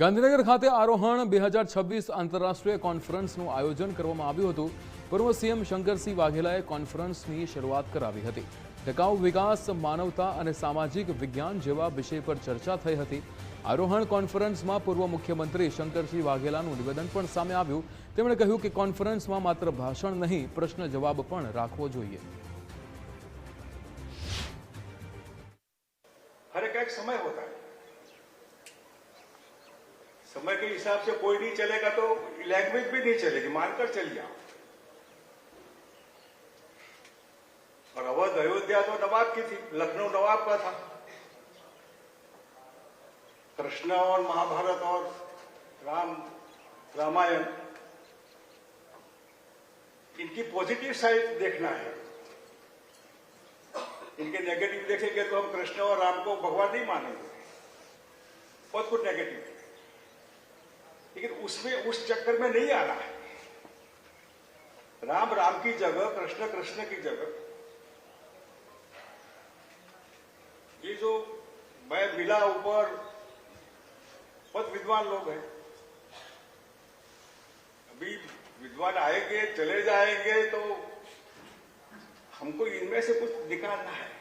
ગાંધીનગર ખાતે આરોહણ બે હજાર છવ્વીસ આંતરરાષ્ટ્રીય કોન્ફરન્સનું આયોજન કરવામાં આવ્યું હતું. પૂર્વ સીએમ શંકરસિંહ વાઘેલાએ કોન્ફરન્સની શરૂઆત કરાવી હતી. ટકાઉ વિકાસ, માનવતા અને સામાજિક વિજ્ઞાન જેવા વિષય પર ચર્ચા થઈ હતી. આરોહણ કોન્ફરન્સમાં પૂર્વ મુખ્યમંત્રી શંકરસિંહ વાઘેલાનું નિવેદન પણ સામે આવ્યું. તેમણે કહ્યું કે કોન્ફરન્સમાં માત્ર ભાષણ નહીં, પ્રશ્ન જવાબ પણ રાખવો જોઈએ. સમય હોતા. समय के हिसाब से कोई नहीं चलेगा तो लैंग्वेज भी नहीं चलेगी, मानकर चलिए आप। और अवध अयोध्या तो नवाब की थी, लखनऊ नवाब का था। कृष्ण और महाभारत और राम, रामायण, इनकी पॉजिटिव साइड देखना है। इनके नेगेटिव देखेंगे तो हम कृष्ण और राम को भगवान नहीं मानेंगे। बहुत कुछ नेगेटिव है लेकिन उसमें, उस चक्कर में नहीं आना है। राम राम की जगह, कृष्ण कृष्ण की जगह। ये जो मैं मिला ऊपर, बहुत विद्वान लोग हैं। अभी विद्वान आएँगे, चले जाएँगे तो हमको इनमें से कुछ निकालना है।